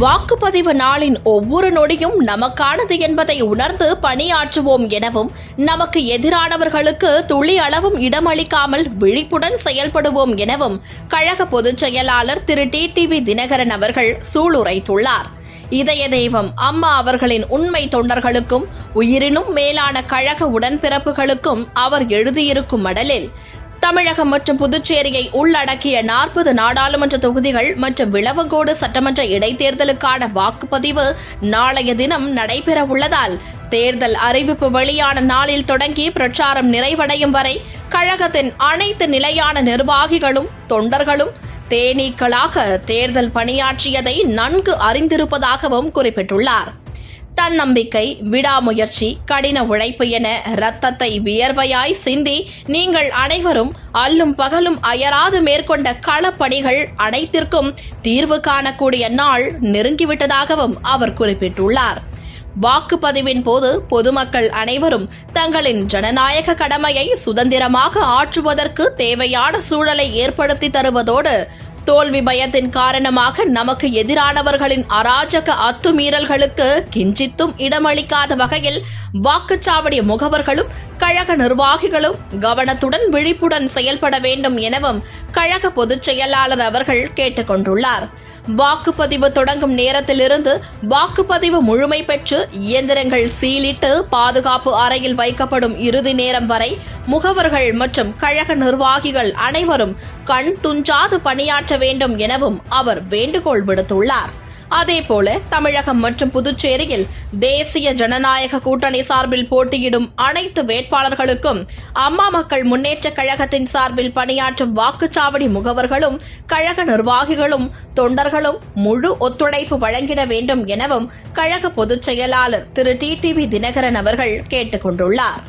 வாக்குப்பதிவு நாளின் ஒவ்வொரு நொடியும் நமக்கானது என்பதை உணர்ந்து பணியாற்றுவோம் எனவும் நமக்கு எதிரானவர்களுக்கு துளி அளவும் இடமளிக்காமல் விழிப்புடன் செயல்படுவோம் எனவும் கழக பொதுச் செயலாளர் திரு. டி. டிவி தினகரன் அவர்கள் சூளுரைத்துள்ளார். இதய தெய்வம் அம்மா அவர்களின் உண்மை தொண்டர்களுக்கும் உயிரினும் மேலான கழக உடன்பிறப்புகளுக்கும் அவர் எழுதியிருக்கும் மடலில் தமிழகம் மற்றும் புதுச்சேரியை உள்ளடக்கிய நாற்பது நாடாளுமன்ற தொகுதிகள் மற்றும் விளவங்கோடு சட்டமன்ற இடைத்தேர்தலுக்கான வாக்குப்பதிவு நாளைய தினம் நடைபெற உள்ளதால் தேர்தல் அறிவிப்பு வெளியான நாளில் தொடங்கி பிரச்சாரம் நிறைவடையும் வரை கழகத்தின் அனைத்து நிலையான நிர்வாகிகளும் தொண்டர்களும் தேனீக்களாக தேர்தல் பணியாற்றியதை நன்கு அறிந்திருப்பதாகவும் குறிப்பிட்டுள்ளார். தன்னம்பிக்கை விடாமுயற்சி கடின உழைப்பு என இரத்தத்தை வியர்வையாய் சிந்தி நீங்கள் அனைவரும் அல்லும் பகலும் அயராது மேற்கொண்ட களப்பணிகள் அனைத்திற்கும் தீர்வு காணக்கூடிய நாள் நெருங்கிவிட்டதாகவும் அவர் குறிப்பிட்டுள்ளார். வாக்குப்பதிவின் போது பொதுமக்கள் அனைவரும் தங்களின் ஜனநாயக கடமையை சுதந்திரமாக ஆற்றுவதற்கு தேவையான சூழலை ஏற்படுத்தி தருவதோடு தோல்வி பயத்தின் காரணமாக நமக்கு எதிரானவர்களின் அராஜக அத்துமீறல்களுக்கு கிஞ்சித்தும் இடமளிக்காத வகையில் வாக்குச்சாவடி முகவர்களும் கழக நிர்வாகிகளும் கவனத்துடன் விழிப்புடன் செயல்பட வேண்டும் எனவும் கழக பொதுச் செயலாளர் அவர்கள் கேட்டுக்கொண்டுள்ளார் வாக்குப்பதிவு தொடங்கும் நேரத்திலிருந்து வாக்குப்பதிவு முழுமை பெற்று இயந்திரங்கள் சீலிட்டு பாதுகாப்பு அறையில் வைக்கப்படும் இறுதி நேரம் வரை முகவர்கள் மற்றும் கழக நிர்வாகிகள் அனைவரும் கண் துஞ்சாது பணியாற்ற வேண்டும் எனவும் அவர் வேண்டுகோள் விடுத்துள்ளார். அதேபோல தமிழகம் மற்றும் புதுச்சேரியில் தேசிய ஜனநாயக கூட்டணி சார்பில் போட்டியிடும் அனைத்து வேட்பாளர்களுக்கும் அம்மா மக்கள் முன்னேற்ற கழகத்தின் சார்பில் பணியாற்றும் வாக்குச்சாவடி முகவர்களும் கழக நிர்வாகிகளும் தொண்டர்களும் முழு ஒத்துழைப்பு வழங்கிட வேண்டும் எனவும் கழக பொதுச் செயலாளர் திரு. டி. டிவி தினகரன் அவர்கள் கேட்டுக்கொண்டுள்ளார்